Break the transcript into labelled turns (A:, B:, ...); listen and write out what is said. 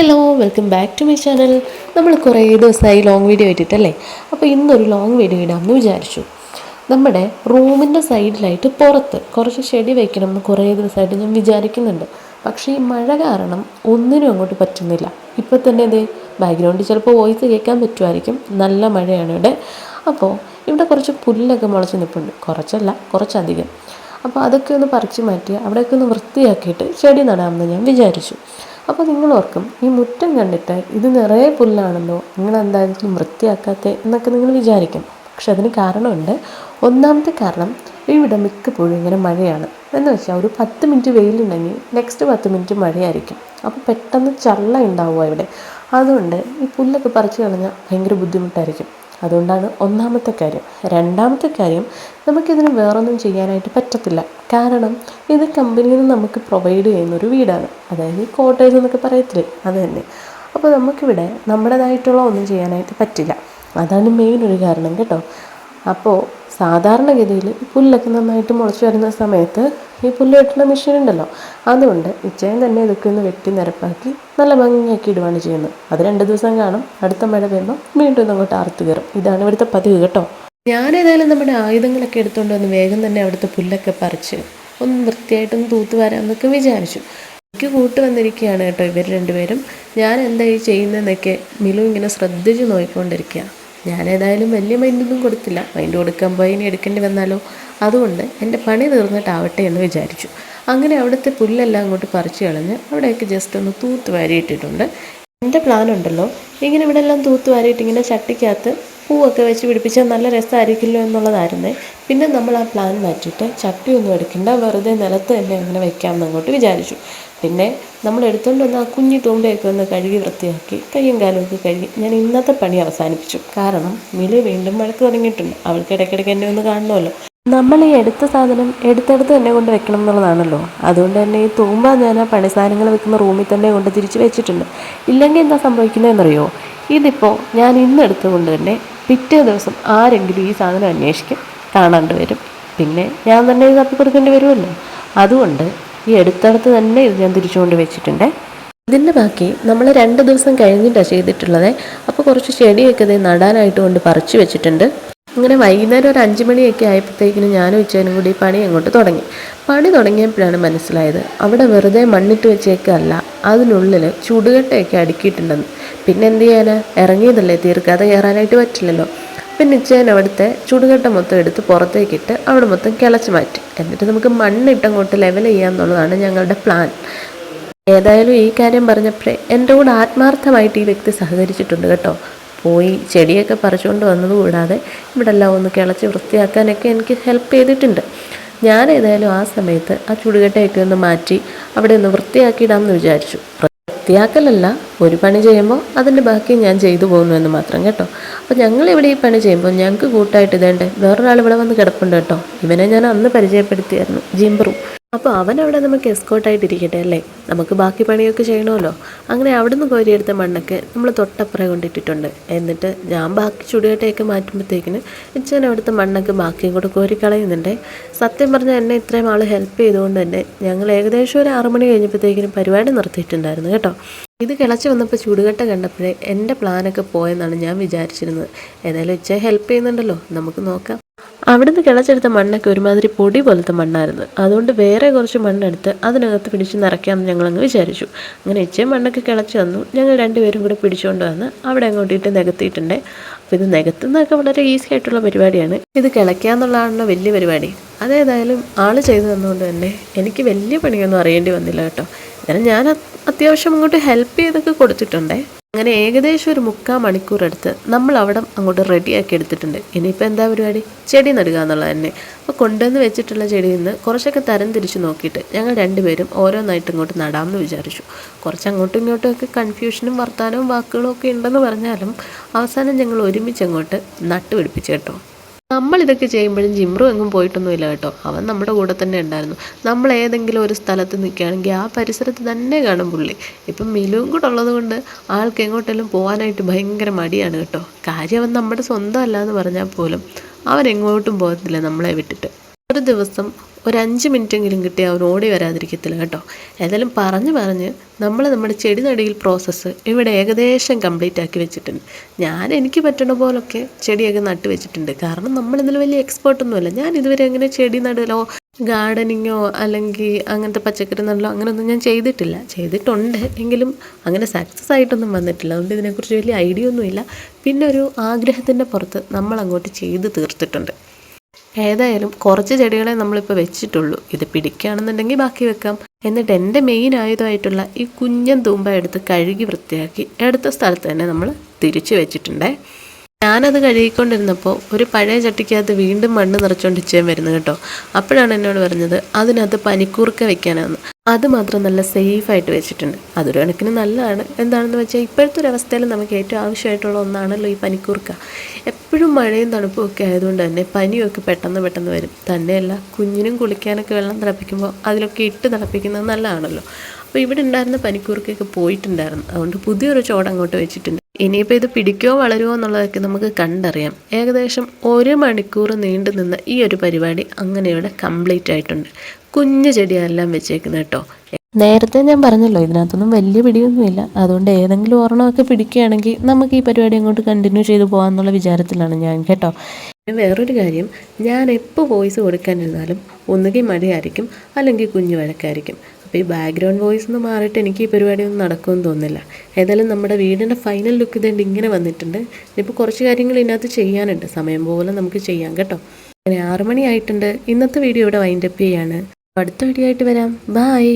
A: Hello welcome back to my channel. നമ്മൾ കുറേ ദിവസമായി ലോങ് വീഡിയോ ഇട്ടിട്ടല്ലേ? അപ്പോൾ ഇന്നൊരു ലോങ് വീഡിയോ ഇടാമെന്ന് വിചാരിച്ചു. നമ്മുടെ റൂമിന്റെ സൈഡിലായിട്ട് പുറത്ത് കുറച്ച് ചെടി വയ്ക്കണം എന്ന് കുറേ ദിവസമായിട്ട് ഞാൻ വിചാരിക്കുന്നുണ്ട്. പക്ഷേ ഈ മഴ കാരണം ഒന്നിനും അങ്ങോട്ട് പറ്റുന്നില്ല. ഇപ്പോൾ തന്നെ ഇതേ ബാക്ക്ഗ്രൗണ്ടിൽ ചിലപ്പോൾ വോയിസ് കേൾക്കാൻ പറ്റുമായിരിക്കും. നല്ല മഴയാണ് ഇവിടെ. അപ്പോൾ ഇവിടെ കുറച്ച് പുല്ലൊക്കെ മുളച്ച് നിൽപ്പുണ്ട് കുറച്ചല്ല കുറച്ചധികം. അപ്പോൾ അതൊക്കെ ഒന്ന് പറിച്ച് മാറ്റി അവിടെയൊക്കെ ഒന്ന് വൃത്തിയാക്കിയിട്ട് ചെടി നടാമെന്ന് ഞാൻ വിചാരിച്ചു. അപ്പോൾ നിങ്ങൾ ഓർക്കും ഈ മുറ്റം കണ്ടിട്ട് ഇത് നിറയെ പുല്ലാണല്ലോ നിങ്ങൾ എന്തായാലും വൃത്തിയാക്കാത്തേ എന്നൊക്കെ നിങ്ങൾ വിചാരിക്കും. പക്ഷെ അതിന് കാരണമുണ്ട്. ഒന്നാമത്തെ കാരണം ഇവിടെ മിക്കപ്പോഴും ഇങ്ങനെ മഴയാണ്. എന്ന് വെച്ചാൽ ഒരു പത്ത് മിനിറ്റ് വെയിലുണ്ടെങ്കിൽ നെക്സ്റ്റ് പത്ത് മിനിറ്റ് മഴയായിരിക്കും. അപ്പോൾ പെട്ടെന്ന് ചള്ള ഉണ്ടാവുക ഇവിടെ. അതുകൊണ്ട് ഈ പുല്ലൊക്കെ പറിച്ചു കളഞ്ഞാൽ ഭയങ്കര ബുദ്ധിമുട്ടായിരിക്കും. അതുകൊണ്ടാണ് ഒന്നാമത്തെ കാര്യം. രണ്ടാമത്തെ കാര്യം നമുക്കിതിന് വേറൊന്നും ചെയ്യാനായിട്ട് പറ്റത്തില്ല. കാരണം ഇത് കമ്പനിയിൽ നിന്ന് നമുക്ക് പ്രൊവൈഡ് ചെയ്യുന്ന ഒരു വീടാണ്. അതായത് ഈ കോട്ടേജ് എന്നൊക്കെ പറയത്തില്ലേ? അത് തന്നെ. അപ്പോൾ നമുക്കിവിടെ നമ്മുടേതായിട്ടുള്ള ഒന്നും ചെയ്യാനായിട്ട് പറ്റില്ല. അതാണ് മെയിൻ ഒരു കാരണം കേട്ടോ. അപ്പോൾ സാധാരണഗതിയിൽ ഈ പുല്ലൊക്കെ നന്നായിട്ട് മുളച്ച് വരുന്ന സമയത്ത് ഈ പുല്ല് വെട്ടുന്ന മെഷീൻ ഉണ്ടല്ലോ. അതുകൊണ്ട് ഇച്ചയും തന്നെ ഇതൊക്കെ ഒന്ന് വെട്ടി നിരപ്പാക്കി നല്ല ഭംഗിയാക്കി ഇടുവാണ് ചെയ്യുന്നത്. അത് രണ്ട് ദിവസം കാണും. അടുത്ത മഴ വരുമ്പോൾ വീണ്ടും അങ്ങോട്ട് ആർത്ത് കയറും. ഇതാണ് ഇവിടുത്തെ പതിവ് കേട്ടോ. ഞാനേതായാലും നമ്മുടെ ആയുധങ്ങളൊക്കെ എടുത്തുകൊണ്ട് വന്ന് വേഗം തന്നെ അവിടുത്തെ പുല്ലൊക്കെ പറിച്ച് ഒന്ന് വൃത്തിയായിട്ടൊന്ന് തൂത്ത് വരാമെന്നൊക്കെ വിചാരിച്ചു. എനിക്ക് കൂട്ട് വന്നിരിക്കുകയാണ് കേട്ടോ ഇവർ രണ്ടുപേരും. ഞാൻ എന്തായി ചെയ്യുന്നതെന്നൊക്കെ മിലു ഇങ്ങനെ ശ്രദ്ധിച്ച് നോക്കിക്കൊണ്ടിരിക്കുക ഞാൻ ഏതായാലും വലിയ മൈൻഡൊന്നും കൊടുത്തില്ല. മൈൻഡ് കൊടുക്കാൻ പോയി ഇനി എടുക്കേണ്ടി വന്നാലോ? അതുകൊണ്ട് എന്റെ പണി തീർന്നിട്ടാവട്ടെ എന്ന് വിചാരിച്ചു. അങ്ങനെ അവിടുത്തെ പുല്ലെല്ലാം അങ്ങോട്ട് പറിച്ചു കളഞ്ഞ് അവിടെയൊക്കെ ജസ്റ്റ് ഒന്ന് തൂത്ത് വാരിയിട്ടിട്ടുണ്ട്. എന്റെ പ്ലാൻ ഉണ്ടല്ലോ. ഇങ്ങനെ ഇവിടെ എല്ലാം തൂത്ത് വാരിയിട്ട് ഇങ്ങനെ ചട്ടിക്കകത്ത് പൂവൊക്കെ വെച്ച് പിടിപ്പിച്ചാൽ നല്ല രസമായിരിക്കുമല്ലോ എന്നുള്ളതായിരുന്നേ. പിന്നെ നമ്മൾ ആ പ്ലാൻ മാറ്റിയിട്ട് ചട്ടിയൊന്നും എടുക്കണ്ട വെറുതെ നിലത്ത് തന്നെ അങ്ങനെ വെക്കാമെന്ന് അങ്ങോട്ട് വിചാരിച്ചു. പിന്നെ നമ്മൾ എടുത്തുകൊണ്ട് വന്ന ആ കുഞ്ഞി തൂമ്പയൊക്കെ ഒന്ന് കഴുകി വൃത്തിയാക്കി കയ്യും കാലും ഒക്കെ കഴുകി ഞാൻ ഇന്നത്തെ പണി അവസാനിപ്പിച്ചു. കാരണം മിലു വീണ്ടും വഴക്ക് തുടങ്ങിയിട്ടുണ്ട്. അവൾക്ക് ഇടയ്ക്കിടയ്ക്ക് എന്നെ ഒന്ന് കാണണമല്ലോ. നമ്മൾ ഈ എടുത്ത സാധനം എടുത്തെടുത്ത് തന്നെ കൊണ്ട് വെക്കണം എന്നുള്ളതാണല്ലോ. അതുകൊണ്ട് തന്നെ ഈ തൂമ്പ ഞാൻ ആ പണി സാധനങ്ങൾ വെക്കുന്ന റൂമിൽ തന്നെ കൊണ്ട് തിരിച്ച് വെച്ചിട്ടുണ്ട്. ഇല്ലെങ്കിൽ എന്താ സംഭവിക്കുന്നതെന്നറിയോ? ഇതിപ്പോൾ ഞാൻ ഇന്ന് എടുത്തുകൊണ്ട് തന്നെ പിറ്റേ ദിവസം ആരെങ്കിലും ഈ സാധനം അന്വേഷിക്കും കാണാണ്ട് വരും. പിന്നെ ഞാൻ തന്നെ ഇത് തപ്പി കൊടുക്കേണ്ടി വരുമല്ലോ. അതുകൊണ്ട് ഈ എടുത്തടുത്ത് തന്നെ ഇത് ഞാൻ തിരിച്ചുകൊണ്ട് വെച്ചിട്ടുണ്ട്. ഇതിന്റെ ബാക്കി നമ്മൾ രണ്ട് ദിവസം കഴിഞ്ഞിട്ടാണ് ചെയ്തിട്ടുള്ളത്. അപ്പോൾ കുറച്ച് ചെടിയൊക്കെ ഇത് നടാനായിട്ട് കൊണ്ട് പറിച്ചു വെച്ചിട്ടുണ്ട്. അങ്ങനെ വൈകുന്നേരം ഒരു അഞ്ച് മണിയൊക്കെ ആയപ്പോഴത്തേക്കിനും ഞാനും ഉച്ചനും കൂടി പണി അങ്ങോട്ട് തുടങ്ങി. പണി തുടങ്ങിയപ്പോഴാണ് മനസ്സിലായത് അവിടെ വെറുതെ മണ്ണിട്ട് വെച്ചേക്കല്ല അതിനുള്ളിൽ ചുടുകട്ടയൊക്കെ അടുക്കിയിട്ടുണ്ടെന്ന്. പിന്നെ എന്ത് ചെയ്യാനാ? ഇറങ്ങിയതല്ലേ തീർക്കാതെ കയറാനായിട്ട് പറ്റില്ലല്ലോ. പിന്നെ ഉച്ചയൻ അവിടുത്തെ ചുടുകട്ട മൊത്തം എടുത്ത് പുറത്തേക്കിട്ട് അവിടെ മൊത്തം കിളച്ച് മാറ്റി. എന്നിട്ട് നമുക്ക് മണ്ണിട്ട് അങ്ങോട്ട് ലെവൽ ചെയ്യാന്നുള്ളതാണ് ഞങ്ങളുടെ പ്ലാൻ ഏതായാലും ഈ കാര്യം പറഞ്ഞപ്പോഴേ എന്റെ കൂടെ ആത്മാർത്ഥമായിട്ട് ഈ വ്യക്തി സഹകരിച്ചിട്ടുണ്ട് കേട്ടോ. പോയി ചെടിയൊക്കെ പറിച്ചുകൊണ്ട് വന്നത് കൂടാതെ ഇവിടെ എല്ലാം ഒന്ന് കിളച്ച് വൃത്തിയാക്കാനൊക്കെ എനിക്ക് ഹെൽപ്പ് ചെയ്തിട്ടുണ്ട്. ഞാൻ ഏതായാലും ആ സമയത്ത് ആ ചുടുകട്ടയൊക്കെ ഒന്ന് മാറ്റി അവിടെ ഒന്ന് വൃത്തിയാക്കിയിടാമെന്ന് വിചാരിച്ചു. വൃത്തിയാക്കലല്ല ഒരു പണി ചെയ്യുമ്പോൾ അതിന്റെ ബാക്കി ഞാൻ ചെയ്തു പോകുന്നു എന്ന് മാത്രം കേട്ടോ. അപ്പോൾ ഞങ്ങൾ ഇവിടെ ഈ പണി ചെയ്യുമ്പോൾ ഞങ്ങൾക്ക് കൂട്ടായിട്ട് ഇതേണ്ടേ വേറൊരാൾ ഇവിടെ വന്ന് കിടപ്പുണ്ട് കേട്ടോ. ഇവനെ ഞാൻ അന്ന് പരിചയപ്പെടുത്തിയായിരുന്നു ജിംബ്രു അപ്പോൾ അവൻ അവിടെ നമുക്ക് എസ്കോട്ടായിട്ട് ഇരിക്കട്ടെ അല്ലേ? നമുക്ക് ബാക്കി പണിയൊക്കെ ചെയ്യണമല്ലോ. അങ്ങനെ അവിടെ നിന്ന് കോരിയെടുത്ത മണ്ണൊക്കെ നമ്മൾ തൊട്ടപ്പുറം കൊണ്ടിട്ടിട്ടുണ്ട്. എന്നിട്ട് ഞാൻ ബാക്കി ചുടുകട്ടയൊക്കെ മാറ്റുമ്പോഴത്തേക്കിന് ഇച്ചൻ അവിടുത്തെ മണ്ണൊക്കെ ബാക്കിയും കൂടെ കോരി കളയുന്നുണ്ട്. സത്യം പറഞ്ഞാൽ എന്നെ ഇത്രയും ആൾ ഹെൽപ്പ് ചെയ്തുകൊണ്ട് തന്നെ ഞങ്ങൾ ഏകദേശം ഒരു ആറ് മണി കഴിഞ്ഞപ്പോഴത്തേക്കിനും പരിപാടി നിർത്തിയിട്ടുണ്ടായിരുന്നു കേട്ടോ. ഇത് കിളച്ച് വന്നപ്പോൾ ചൂടുകട്ട കണ്ടപ്പോഴേ എന്റെ പ്ലാനൊക്കെ പോയെന്നാണ് ഞാൻ വിചാരിച്ചിരുന്നത്. ഏതായാലും ഇച്ച ഹെൽപ്പ് ചെയ്യുന്നുണ്ടല്ലോ. നമുക്ക് നോക്കാം. അവിടുന്ന് കിളച്ചെടുത്ത മണ്ണൊക്കെ ഒരുമാതിരി പൊടി പോലത്തെ മണ്ണായിരുന്നു. അതുകൊണ്ട് വേറെ കുറച്ച് മണ്ണെടുത്ത് അതിനകത്ത് പിടിച്ച് നിറയ്ക്കാമെന്ന് ഞങ്ങളങ്ങ് വിചാരിച്ചു. അങ്ങനെ ഇച്ചേ മണ്ണൊക്കെ കിളച്ച് വന്നു. ഞങ്ങൾ രണ്ടുപേരും കൂടെ പിടിച്ചുകൊണ്ട് വന്ന് അവിടെ അങ്ങോട്ടിട്ട് നികത്തിയിട്ടുണ്ട്. അപ്പോൾ ഇത് നികത്തുന്നതൊക്കെ വളരെ ഈസി ആയിട്ടുള്ള പരിപാടിയാണ്. ഇത് കിളയ്ക്കുക എന്നുള്ളതാണല്ലോ വലിയ പരിപാടി. അതേതായാലും ആൾ ചെയ്തു തന്നുകൊണ്ട് തന്നെ എനിക്ക് വലിയ പണിയൊന്നും അറിയേണ്ടി വന്നില്ല കേട്ടോ. എന്നാലും ഞാൻ അത്യാവശ്യം അങ്ങോട്ട് ഹെൽപ്പ് ചെയ്തൊക്കെ കൊടുത്തിട്ടുണ്ടേ. അങ്ങനെ ഏകദേശം ഒരു മുക്കാൽ മണിക്കൂർ എടുത്ത് നമ്മൾ അവിടെ അങ്ങോട്ട് റെഡിയാക്കി എടുത്തിട്ടുണ്ട്. ഇനിയിപ്പോൾ എന്താ പരിപാടി? ചെടി നടുക എന്നുള്ളത് തന്നെ. അപ്പോൾ കൊണ്ടുവന്ന് വെച്ചിട്ടുള്ള ചെടിയിൽ നിന്ന് കുറച്ചൊക്കെ തരം തിരിച്ച് നോക്കിയിട്ട് ഞങ്ങൾ രണ്ടുപേരും ഓരോന്നായിട്ട് ഇങ്ങോട്ട് നടാമെന്ന് വിചാരിച്ചു. കുറച്ച് അങ്ങോട്ടും ഇങ്ങോട്ടും ഒക്കെ കൺഫ്യൂഷനും വർത്താനവും വാക്കുകളും ഒക്കെ ഉണ്ടെന്ന് പറഞ്ഞാലും അവസാനം ഞങ്ങൾ ഒരുമിച്ച് അങ്ങോട്ട് നട്ടുപിടിപ്പിച്ചു കേട്ടോ. നമ്മൾ ഇതൊക്കെ ചെയ്യുമ്പോഴും ജിമ്രു എങ്ങും പോയിട്ടൊന്നുമില്ല കേട്ടോ. അവൻ നമ്മുടെ കൂടെ തന്നെ ഉണ്ടായിരുന്നു. നമ്മൾ ഏതെങ്കിലും ഒരു സ്ഥലത്ത് നിൽക്കുകയാണെങ്കിൽ ആ പരിസരത്ത് തന്നെ കാണും പുള്ളി. ഇപ്പം മിലുവും കൂടെ ഉള്ളത് കൊണ്ട് ആൾക്ക് എങ്ങോട്ടെങ്കിലും പോകാനായിട്ട് ഭയങ്കര മടിയാണ് കേട്ടോ. കാര്യം അവൻ നമ്മുടെ സ്വന്തം അല്ല എന്ന് പറഞ്ഞാൽ പോലും അവൻ എങ്ങോട്ടും പോകത്തില്ല നമ്മളെ വിട്ടിട്ട്. ഒരു ദിവസം ഒരു അഞ്ച് മിനിറ്റെങ്കിലും കിട്ടി അവൻ ഓടി വരാതിരിക്കത്തില്ല കേട്ടോ. ഏതായാലും പറഞ്ഞ് പറഞ്ഞ് നമ്മൾ നമ്മുടെ ചെടി നടിയിൽ പ്രോസസ്സ് ഇവിടെ ഏകദേശം കംപ്ലീറ്റ് ആക്കി വെച്ചിട്ടുണ്ട്. ഞാൻ എനിക്ക് പറ്റുന്ന പോലൊക്കെ ചെടിയൊക്കെ നട്ട് വെച്ചിട്ടുണ്ട്. കാരണം നമ്മളിതിൽ വലിയ എക്സ്പേർട്ടൊന്നുമല്ല ഞാൻ ഇതുവരെ അങ്ങനെ ചെടി നടലോ ഗാർഡനിങ്ങോ അല്ലെങ്കിൽ അങ്ങനത്തെ പച്ചക്കറി നടലോ അങ്ങനെയൊന്നും ഞാൻ ചെയ്തിട്ടില്ല. ചെയ്തിട്ടുണ്ട്. എങ്കിലും അങ്ങനെ സക്സസ് ആയിട്ടൊന്നും വന്നിട്ടില്ല. അതുകൊണ്ട് ഇതിനെക്കുറിച്ച് വലിയ ഐഡിയ ഒന്നുമില്ല. പിന്നെ ഒരു ആഗ്രഹത്തിന്റെ പുറത്ത് നമ്മൾ അങ്ങോട്ട് ചെയ്ത് തീർത്തിട്ടുണ്ട്. ഏതായാലും കുറച്ച് ചെടികളെ നമ്മളിപ്പോൾ വെച്ചിട്ടുള്ളൂ. ഇത് പിടിക്കുകയാണെന്നുണ്ടെങ്കിൽ ബാക്കി വെക്കാം. എന്നിട്ട് എന്റെ മെയിൻ ആയുധമായിട്ടുള്ള ഈ കുഞ്ഞൻ തൂമ്പ എടുത്ത് കഴുകി വൃത്തിയാക്കി എടുത്ത സ്ഥലത്ത് തന്നെ നമ്മൾ തിരിച്ചു വെച്ചിട്ടുണ്ടേ. ഞാനത് കഴുകിക്കൊണ്ടിരുന്നപ്പോൾ ഒരു പഴയ ചട്ടിക്കകത്ത് വീണ്ടും മണ്ണ് നിറച്ചുകൊണ്ട് ഇച്ചയും വരുന്നു കേട്ടോ. അപ്പോഴാണ് എന്നോട് പറഞ്ഞത് അതിനകത്ത് പനിക്കൂർക്ക വെക്കാനാണ് അത് മാത്രം നല്ല സേഫായിട്ട് വെച്ചിട്ടുണ്ട്. അതൊരു കണക്കിന് നല്ലതാണ്. എന്താണെന്ന് വെച്ചാൽ ഇപ്പോഴത്തെ ഒരു അവസ്ഥയിൽ നമുക്ക് ഏറ്റവും ആവശ്യമായിട്ടുള്ള ഒന്നാണല്ലോ ഈ പനിക്കൂർക്ക. എപ്പോഴും മഴയും തണുപ്പും ഒക്കെ ആയതുകൊണ്ട് തന്നെ പനിയൊക്കെ പെട്ടെന്ന് പെട്ടെന്ന് വരും. തന്നെയല്ല കുഞ്ഞിനും കുളിക്കാനൊക്കെ വെള്ളം തിളപ്പിക്കുമ്പോൾ അതിലൊക്കെ ഇട്ട് തിളപ്പിക്കുന്നത് നല്ലതാണല്ലോ. അപ്പോൾ ഇവിടെ ഉണ്ടായിരുന്ന പനിക്കൂർക്കൊക്കെ പോയിട്ടുണ്ടായിരുന്നു. അതുകൊണ്ട് പുതിയൊരു ചോട് അങ്ങോട്ട് വെച്ചിട്ടുണ്ട്. ഇനിയിപ്പോൾ ഇത് പിടിക്കുമോ വളരുമോ എന്നുള്ളതൊക്കെ നമുക്ക് കണ്ടറിയാം. ഏകദേശം ഒരു മണിക്കൂർ നീണ്ടു നിന്ന ഈ ഒരു പരിപാടി അങ്ങനെ ഇവിടെ കംപ്ലീറ്റ് ആയിട്ടുണ്ട്. കുഞ്ഞു ചെടിയെല്ലാം വെച്ചേക്കുന്നത് കേട്ടോ. നേരത്തെ ഞാൻ പറഞ്ഞല്ലോ ഇതിനകത്തൊന്നും വലിയ പിടിയൊന്നുമില്ല. അതുകൊണ്ട് ഏതെങ്കിലും ഒരെണ്ണമൊക്കെ പിടിക്കുകയാണെങ്കിൽ നമുക്ക് ഈ പരിപാടി അങ്ങോട്ട് കണ്ടിന്യൂ ചെയ്തു പോകാമെന്നുള്ള വിചാരത്തിലാണ് ഞാൻ കേട്ടോ. വേറൊരു കാര്യം ഞാൻ എപ്പോൾ വോയിസ് കൊടുക്കാനിരുന്നാലും ഒന്നുകിൽ മഴയായിരിക്കും അല്ലെങ്കിൽ കുഞ്ഞു വഴക്കായിരിക്കും. അപ്പോൾ ഈ ബാക്ക്ഗ്രൗണ്ട് വോയിസ് ഒന്ന് മാറിയിട്ട് എനിക്ക് ഈ പരിപാടിയൊന്നും നടക്കുമെന്ന് തോന്നുന്നില്ല. ഏതായാലും നമ്മുടെ വീടിന്റെ ഫൈനൽ ലുക്ക് ഇതേണ്ട ഇങ്ങനെ വന്നിട്ടുണ്ട്. ഇനിയിപ്പോൾ കുറച്ച് കാര്യങ്ങൾ ഇതിനകത്ത് ചെയ്യാനുണ്ട്. സമയം പോലെ നമുക്ക് ചെയ്യാം കേട്ടോ. അങ്ങനെ ആറുമണിയായിട്ടുണ്ട് ഇന്നത്തെ വീഡിയോ ഇവിടെ വൈൻഡപ്പ് ചെയ്യാണ്. അടുത്ത വീഡിയോ ആയിട്ട് വരാം. ബായ്